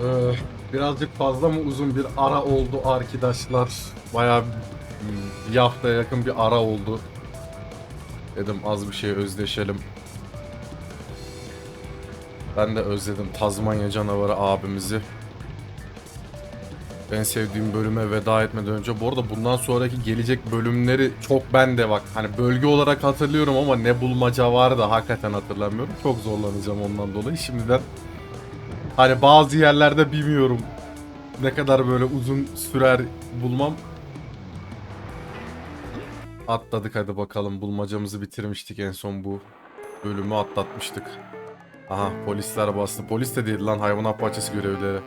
Ee, birazcık fazla mı uzun bir ara oldu arkadaşlar. Bayağı bir haftaya yakın bir ara oldu. Dedim az bir şey özleşelim. Ben de özledim Tazmanya canavarı abimizi. En sevdiğim bölüme veda etmeden önce. Bu arada bundan sonraki gelecek bölümleri çok ben de bak. Hani bölge olarak hatırlıyorum ama ne bulmaca var da hakikaten hatırlamıyorum. Çok zorlanacağım ondan dolayı. Şimdiden Hani bazı yerlerde bilmiyorum ne kadar böyle uzun sürer bulmam. Atladık hadi bakalım bulmacamızı bitirmiştik en son bu bölümü atlatmıştık. Aha polisler bastı. Polis de değil lan hayvanat bahçesi görevlileri.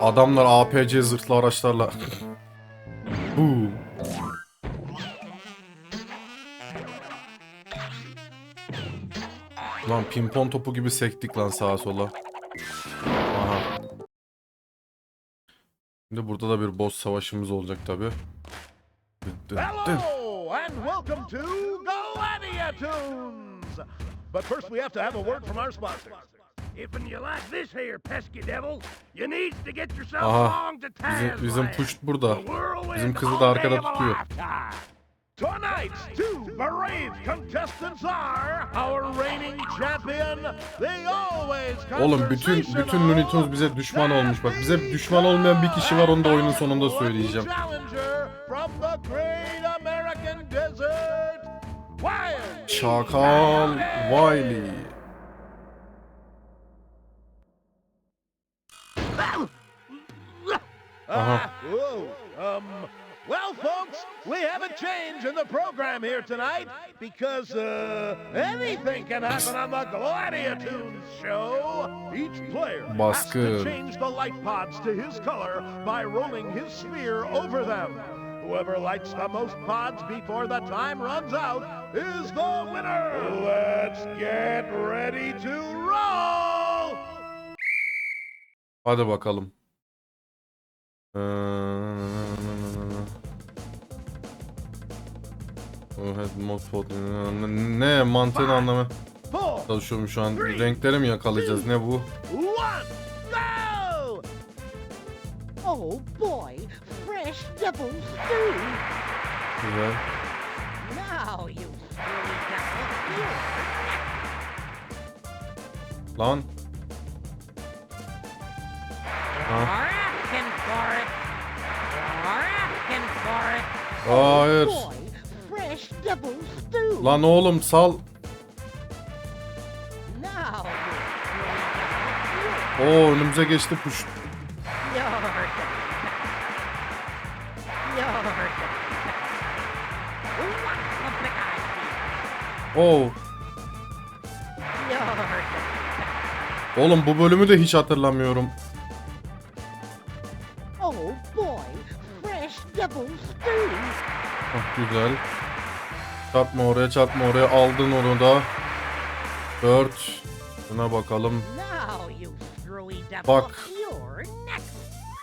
Adamlar APC zırhlı araçlarla. Boom. Lan pimpon topu gibi sektik lan sağa sola. Burada da bir boss savaşımız olacak tabi. Hello and welcome to Goadia Tunes. But first we have to have a word from our sponsors. If and you like this here pesky devil, you need to get yourself Aha, along to Bizim, bizim push burada. Bizim kızı da arkada tutuyor. Tonight's two brave contestants are our reigning champion, the always Oğlum bütün bütün Looney Tunes bize düşman olmuş. Bak bize düşman olmayan bir kişi var onu da oyunun sonunda söyleyeceğim. Çakal Wiley. Ah, whoa, um, well, folks, we have a change in the program here tonight because uh, anything can happen on the Gladiatunes show. Each player has to change the light pods to his color by rolling his sphere over them. Whoever lights the most pods before the time runs out is the winner. Let's get ready to roll. Hadi bakalım. Ee, Ne mantığını Four, çalışıyorum şu an. Renkleri mi yakalayacağız? Ne bu? Oh boy, fresh double stew. Güzel. Now you Lan. Ha. for it. Hayır. Lan oğlum sal. Oo önümüze geçti idea? Oo. Oğlum bu bölümü de hiç hatırlamıyorum. Oh boy, fresh double. Hah, güzel. Çarpma oraya çarpma oraya aldın onu da. 4. Buna bakalım. Bak.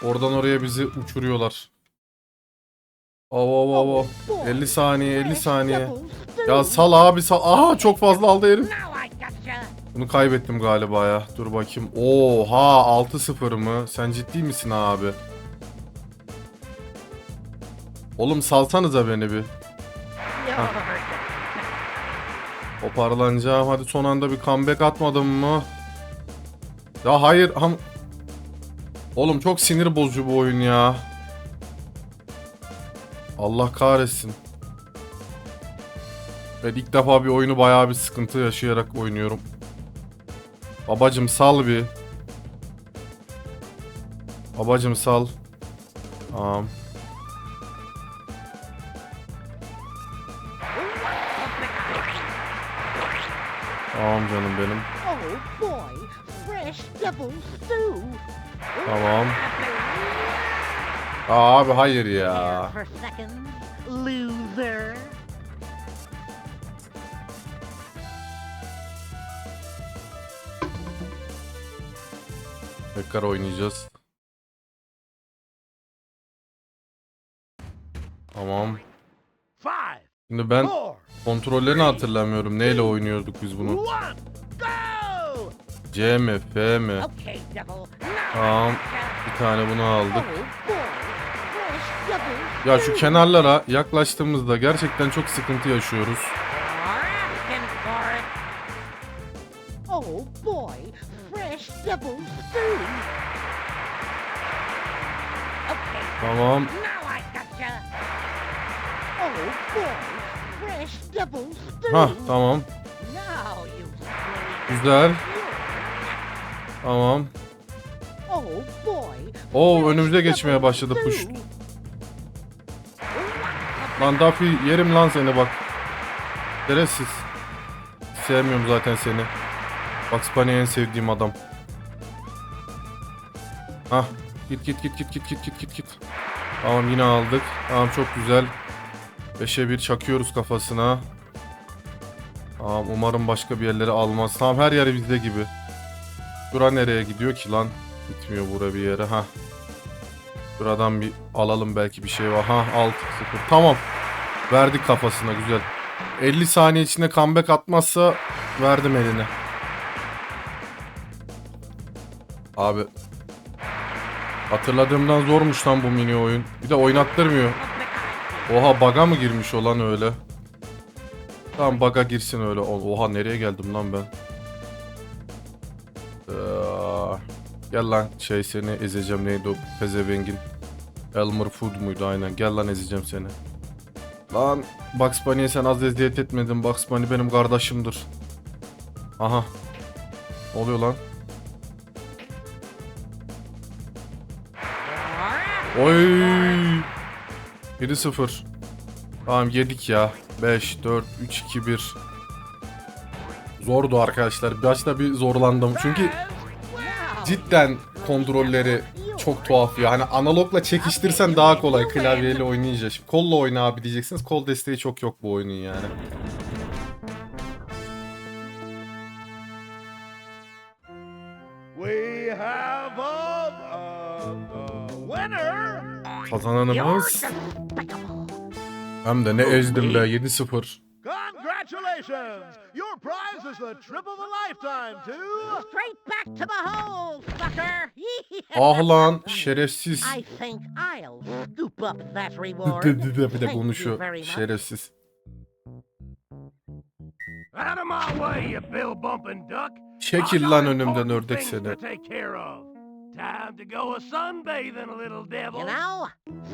Oradan oraya bizi uçuruyorlar. Av av av av. 50 saniye 50 saniye. Ya sal abi sal. Aha çok fazla aldı herif. Bunu kaybettim galiba ya. Dur bakayım. Oha 6-0 mı? Sen ciddi misin abi? Oğlum salsanıza beni bir. You're Toparlanacağım. Hadi son anda bir comeback atmadım mı? Ya hayır. Ham... Oğlum çok sinir bozucu bu oyun ya. Allah kahretsin. Ben ilk defa bir oyunu bayağı bir sıkıntı yaşayarak oynuyorum. Babacım sal bir. Babacım sal. Tamam. Tamam canım benim. Oh boy, fresh double stew. Tamam. Aa, abi hayır ya. Loser. Tekrar oynayacağız. Tamam. Five, Şimdi ben Kontrollerini hatırlamıyorum. Neyle oynuyorduk biz bunu? C mi? F mi? Tamam. Bir tane bunu aldık. Ya şu kenarlara yaklaştığımızda gerçekten çok sıkıntı yaşıyoruz. Tamam. Hah tamam. Güzel. Tamam. Oo önümüze geçmeye başladı push. Lan Duffy yerim lan seni bak. Şerefsiz. Sevmiyorum zaten seni. Bugs Bunny en sevdiğim adam. Hah. Git git git git git git git git git. Tamam yine aldık. Tamam çok güzel. 5'e 1 çakıyoruz kafasına. Tamam umarım başka bir yerlere almaz. Tamam her yer bizde gibi. Bura nereye gidiyor ki lan? Gitmiyor bura bir yere. Ha. Buradan bir alalım belki bir şey var. Ha 6 0. Tamam. Verdik kafasına güzel. 50 saniye içinde comeback atmazsa verdim eline. Abi hatırladığımdan zormuş lan bu mini oyun. Bir de oynattırmıyor. Oha baga mı girmiş olan öyle? Tamam baga girsin öyle. Oha nereye geldim lan ben? Ee, gel lan şey seni ezeceğim neydi o pezevengin. Elmer Food muydu aynen. Gel lan ezeceğim seni. Lan Bugs Bunny'e sen az eziyet etmedin. Bugs Bunny benim kardeşimdir. Aha. Ne oluyor lan? Oy. 7-0. Tamam yedik ya. 5, 4, 3, 2, 1. Zordu arkadaşlar. Başta bir zorlandım. Çünkü cidden kontrolleri çok tuhaf ya. Hani analogla çekiştirsen daha kolay klavyeyle oynayınca. Şimdi kolla oyna abi diyeceksiniz. Kol desteği çok yok bu oyunun yani. We have a, a, a winner. You're Kazananımız. Hem de ne ezdim be 7-0. Congratulations! Your prize is the trip of a lifetime to. Straight back to the hole, sucker. Ah lan şerefsiz. I think I'll scoop up that reward. Bir de konuşuyor. Şerefsiz. Out of my way, you bill bumping duck. Çekil lan önümden ördek seni. Time to go a sunbathing, little devil. You know,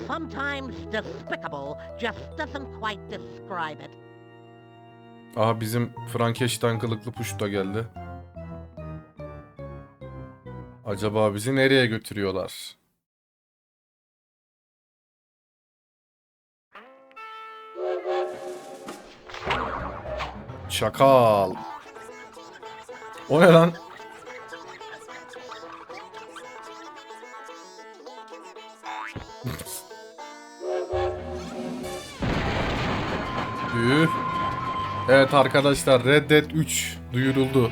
sometimes despicable just doesn't quite describe it. Aha bizim Frankenstein kılıklı puş da geldi. Acaba bizi nereye götürüyorlar? Şakal. O ne lan? Üh. Evet arkadaşlar Red Dead 3 duyuruldu.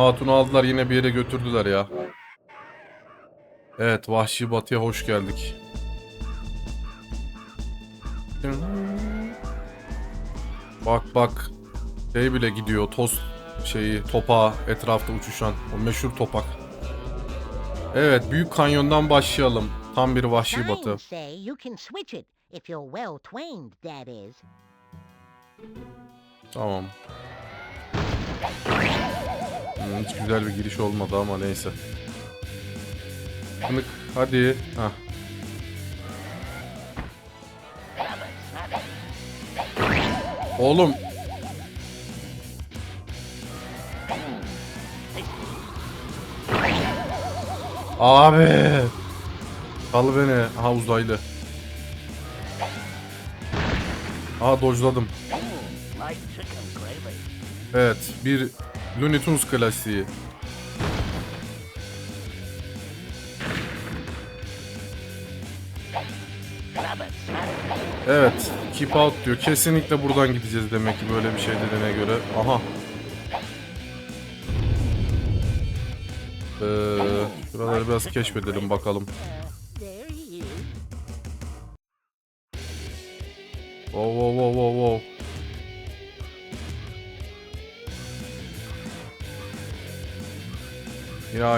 Hatunu aldılar yine bir yere götürdüler ya. Evet Vahşi Batı'ya hoş geldik. Bak bak. Şey bile gidiyor. Toz şeyi topa etrafta uçuşan. O meşhur topak. Evet büyük kanyondan başlayalım. Tam bir vahşi batı. Tamam. Hmm, hiç güzel bir giriş olmadı ama neyse. Hınık hadi. Hah. Oğlum. Abi. Sal beni. Aha uzaylı. Aha dojladım. Evet, bir Looney Tunes klasiği. Evet, Keep out diyor. Kesinlikle buradan gideceğiz demek ki böyle bir şey dediğine göre. Aha. Ee, şuraları biraz keşfedelim bakalım.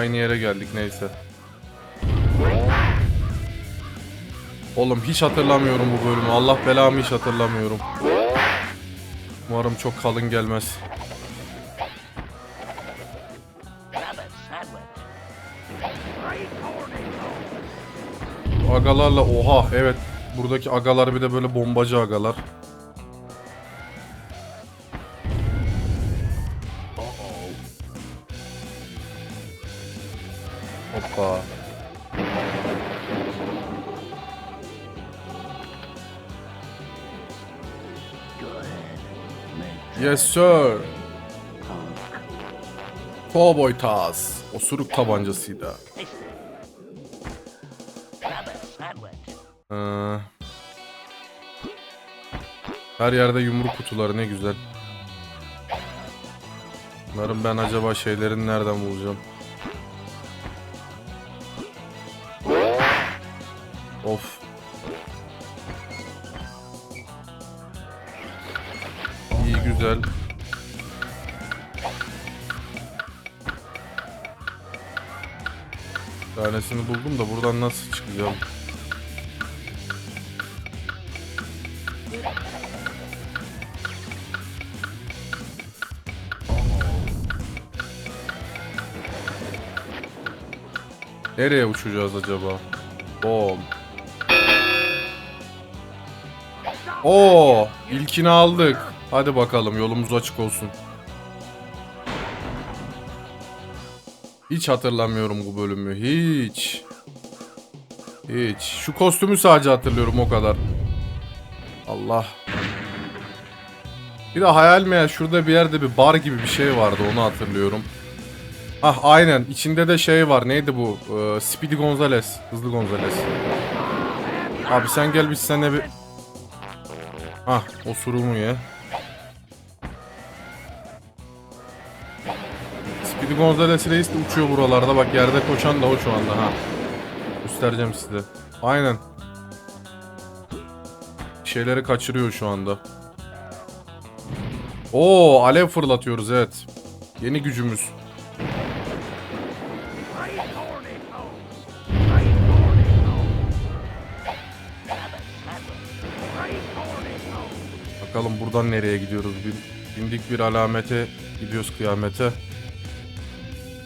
Aynı yere geldik neyse. Oğlum hiç hatırlamıyorum bu bölümü. Allah belamı hiç hatırlamıyorum. Umarım çok kalın gelmez. Agalarla oha evet buradaki agalar bir de böyle bombacı agalar. Yes sir. Cowboy Taz. Osuruk tabancasıydı. Ee, her yerde yumruk kutuları ne güzel. Bunların ben acaba şeylerini nereden bulacağım? Buradan nasıl çıkacağım? Nereye uçacağız acaba? Bom. Oo, ilkini aldık. Hadi bakalım yolumuz açık olsun. Hiç hatırlamıyorum bu bölümü. Hiç. Hiç. Şu kostümü sadece hatırlıyorum o kadar. Allah. Bir de hayal meyal şurada bir yerde bir bar gibi bir şey vardı onu hatırlıyorum. Ah aynen içinde de şey var neydi bu Ee, Speedy Gonzales Hızlı Gonzales Abi sen gel biz seninle bir Ah osurumu ye Speedy Gonzales reis de uçuyor buralarda bak yerde koşan da o şu anda ha Göstereceğim size Aynen Şeyleri kaçırıyor şu anda Oo alev fırlatıyoruz evet Yeni gücümüz Bakalım buradan nereye gidiyoruz? Bindik bir alamete gidiyoruz kıyamete.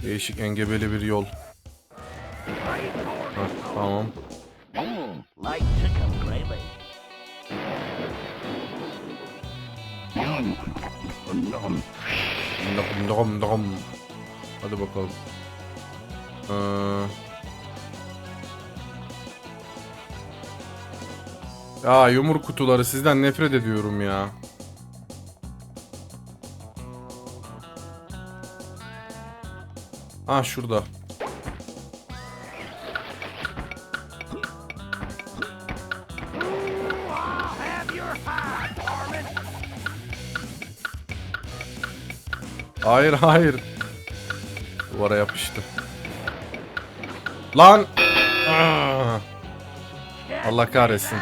Değişik engebeli bir yol. Tamam. Dom dom dom. Hadi bakalım. Ee... Ya yumruk kutuları sizden nefret ediyorum ya. Ah şurada. Hayır hayır. Duvara yapıştı. Lan! Ah! Allah kahretsin.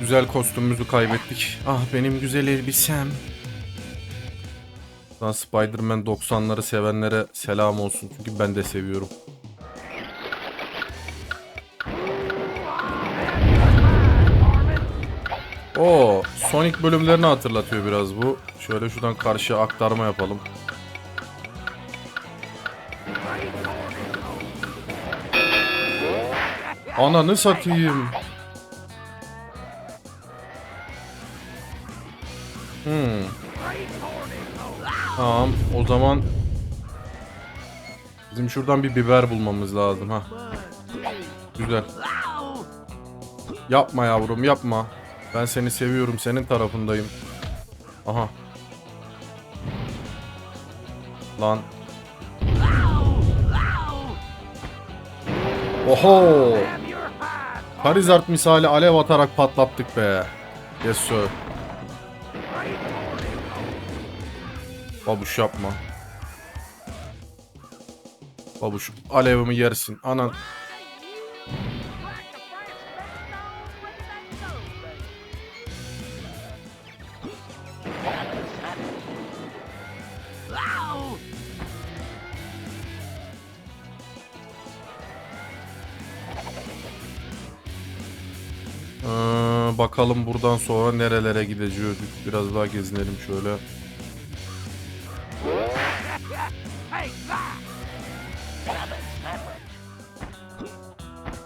Güzel kostümümüzü kaybettik. Ah benim güzel elbisem. Lan Spider-Man 90'ları sevenlere selam olsun. Çünkü ben de seviyorum. Oo, Sonic bölümlerini hatırlatıyor biraz bu. Şöyle şuradan karşıya aktarma yapalım. Ananı satayım. Hmm. Tamam, o zaman bizim şuradan bir biber bulmamız lazım ha. Güzel. Yapma yavrum, yapma. Ben seni seviyorum, senin tarafındayım. Aha. Lan. Oho. Charizard misali alev atarak patlattık be. Yes sir. Babuş yapma. Babuş alevimi yersin. Anan. Bakalım buradan sonra nerelere gideceğiz. Biraz daha gezinelim şöyle.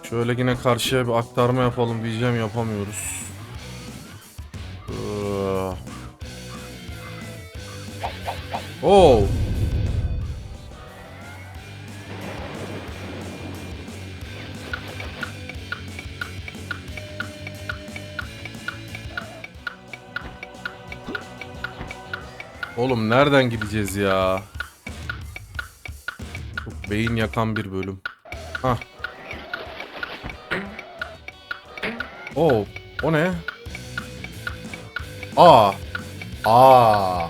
Şöyle yine karşıya bir aktarma yapalım diyeceğim yapamıyoruz. Ee. Oğlum nereden gideceğiz ya? Çok beyin yakan bir bölüm. Hah. Oo, o ne? Aa. Aa.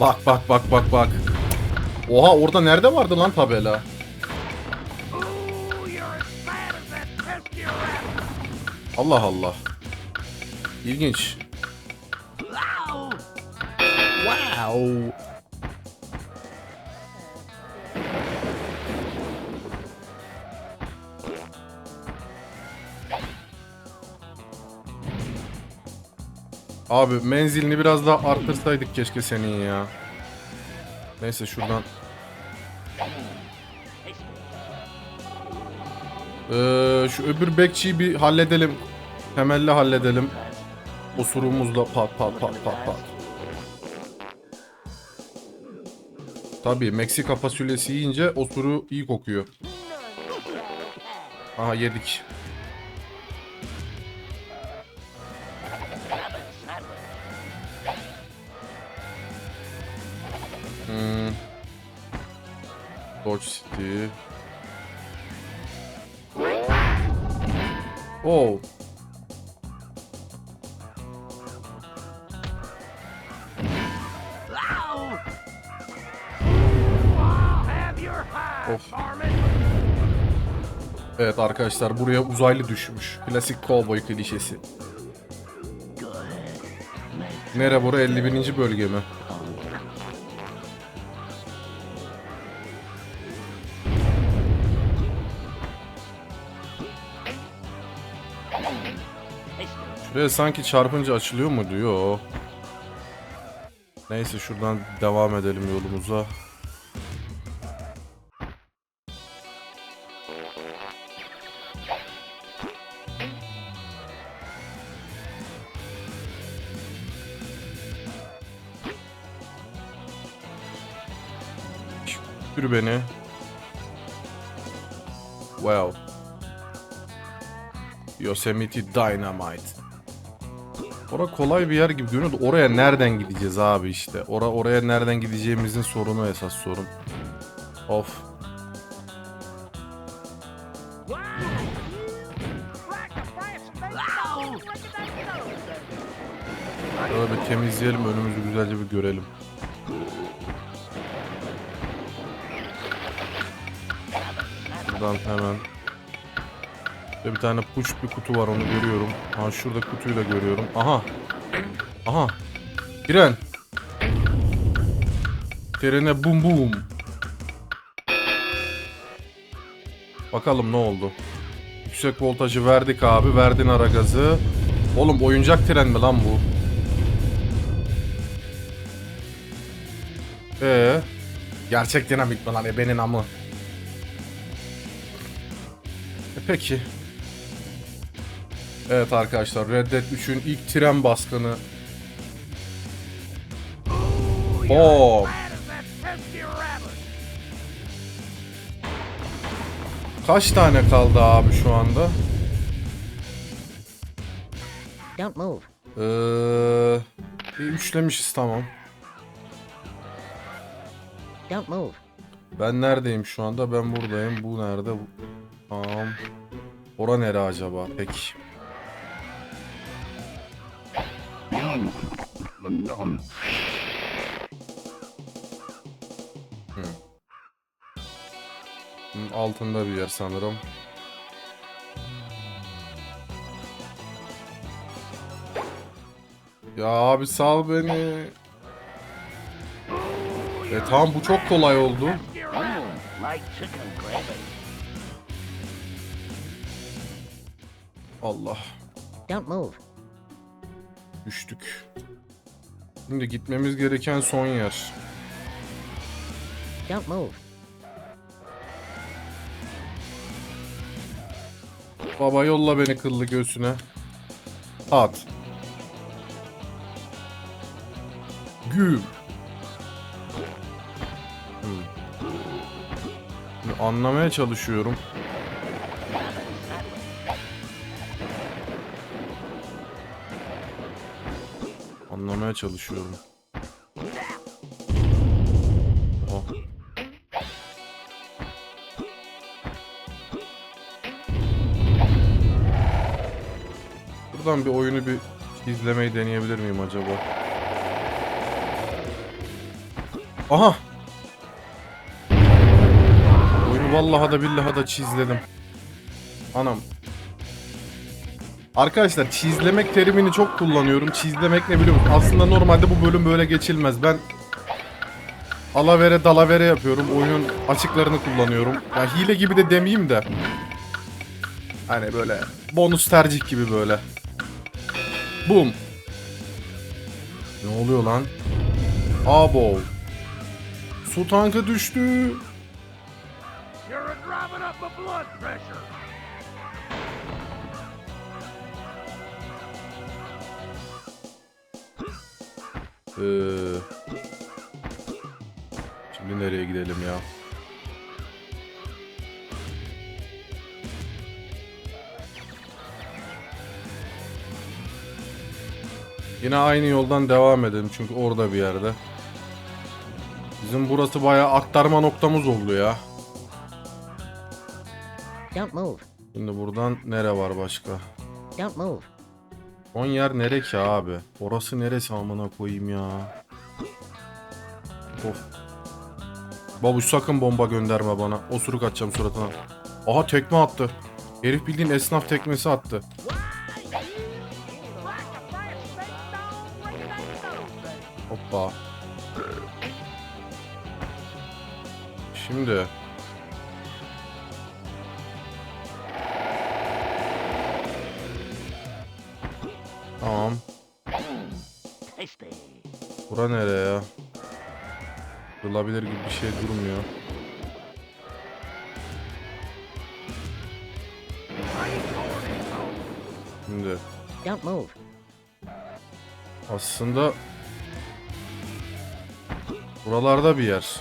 Bak bak bak bak bak. Oha orada nerede vardı lan tabela? Allah Allah. İlginç. Wow. Abi menzilini biraz daha arttırsaydık keşke senin ya. Neyse şuradan. Ee, şu öbür bekçiyi bir halledelim. Temelli halledelim. Osurumuzla pat pat pat pat pat. Tabii Meksika fasulyesi yiyince osuru iyi kokuyor. Aha yedik. Hmm. Dodge City. Oh. Of. Evet arkadaşlar buraya uzaylı düşmüş. Klasik cowboy klişesi. Nere bura 51. bölge mi? Şuraya sanki çarpınca açılıyor mu diyor. Neyse şuradan devam edelim yolumuza. Beni. Wow. Yosemite Dynamite. Ora kolay bir yer gibi görünüyor oraya nereden gideceğiz abi işte. Ora oraya nereden gideceğimizin sorunu esas sorun. Of. Şöyle bir temizleyelim önümüzü güzelce bir görelim. Buradan hemen. Şurada bir tane push bir kutu var onu görüyorum. Ha şurada kutuyu da görüyorum. Aha. Aha. Giren. Trene bum bum. Bakalım ne oldu. Yüksek voltajı verdik abi. Verdin ara gazı. Oğlum oyuncak tren mi lan bu? Ee, gerçek dinamik mi lan ebenin amı? E peki. Evet arkadaşlar Red Dead 3'ün ilk tren baskını. Rabbit. kaç tane kaldı abi şu anda? Don't move. Ee, bir üçlemişiz tamam. Don't move. Ben neredeyim şu anda? Ben buradayım. Bu nerede? Bu... Tamam. Ora nere acaba? Peki. Bunun altında bir yer sanırım. Ya abi sal beni. E tamam bu çok kolay oldu. Allah. Don't move. Düştük. Şimdi gitmemiz gereken son yer. Don't move. Baba yolla beni kıllı göğsüne. At. Güm. Hmm. Anlamaya çalışıyorum. Anlamaya çalışıyorum. Oha. Buradan bir oyunu bir izlemeyi deneyebilir miyim acaba? Aha! Oyunu vallahi da billahi da çizledim. Anam. Arkadaşlar çizlemek terimini çok kullanıyorum. Çizlemek ne biliyor musun? Aslında normalde bu bölüm böyle geçilmez. Ben alavere dalavere yapıyorum. Oyunun açıklarını kullanıyorum. Ya hile gibi de demeyeyim de. Hani böyle bonus tercih gibi böyle. Boom. Ne oluyor lan? Abo. Su tankı düştü. You're Ee, şimdi nereye gidelim ya? Yine aynı yoldan devam edelim çünkü orada bir yerde. Bizim burası bayağı aktarma noktamız oldu ya. Don't move. Şimdi buradan nere var başka? Don't move. Son yer nere ki abi? Orası neresi amına koyayım ya? Of. Babuş sakın bomba gönderme bana. Osuruk atacağım suratına. Aha tekme attı. Herif bildiğin esnaf tekmesi attı. Hoppa. Şimdi. Bura nereye ya? Kırılabilir gibi bir şey durmuyor. Şimdi Don't move. aslında buralarda bir yer.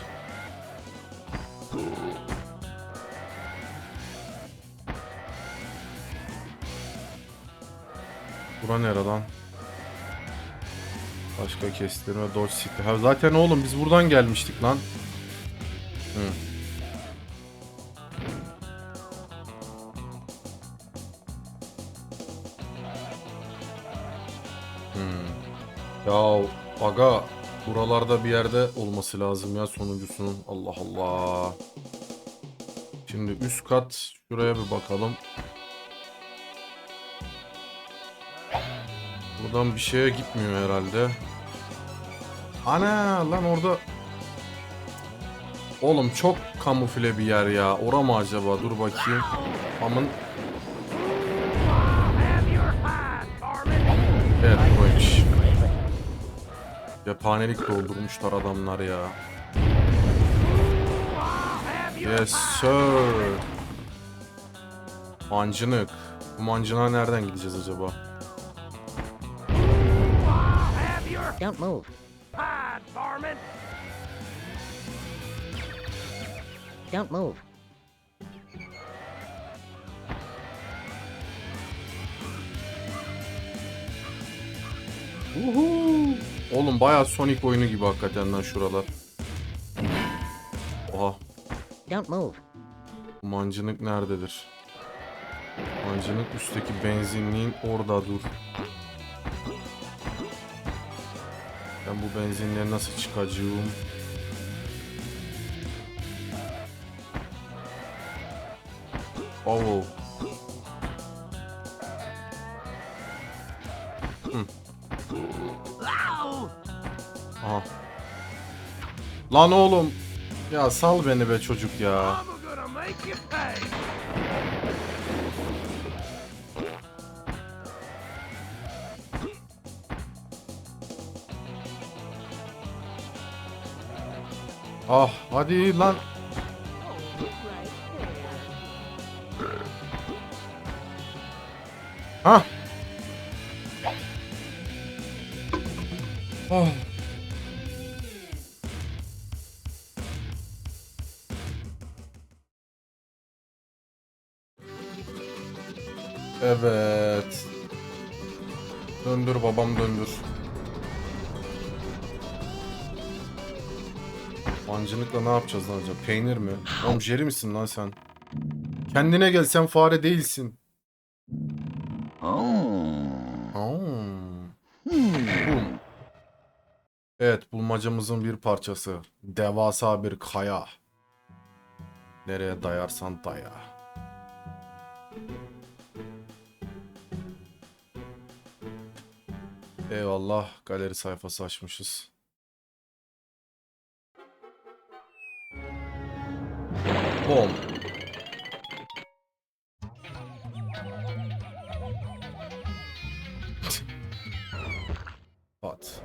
Bura nere lan? Başka kestirme Dodge City. Ha zaten oğlum biz buradan gelmiştik lan. Hı. Ya aga buralarda bir yerde olması lazım ya sonuncusunun. Allah Allah. Şimdi üst kat şuraya bir bakalım. Buradan bir şeye gitmiyor herhalde. Ana lan orada Oğlum çok kamufle bir yer ya. Ora mı acaba? Dur bakayım. Amın. Evet buraymış. Cephanelik doldurmuşlar adamlar ya. Yes sir. Mancınık. Bu mancına nereden gideceğiz acaba? Don't move. hide, varmint. Don't move. Uhu. Oğlum bayağı Sonic oyunu gibi hakikaten lan şuralar. Oha. Don't move. Mancınık nerededir? Mancınık üstteki benzinliğin orada dur. Bu nasıl çıkacağım? Oh. Aha. Lan oğlum. Ya sal beni be çocuk ya. Ah hadi lan. Ha. Oh. Evet. Döndür babam döndür. Mancınıkla ne yapacağız lan acaba? Peynir mi? Oğlum jeri misin lan sen? Kendine gel sen fare değilsin. Bum. Evet bulmacamızın bir parçası. Devasa bir kaya. Nereye dayarsan daya. Eyvallah galeri sayfası açmışız. Boom. Hot.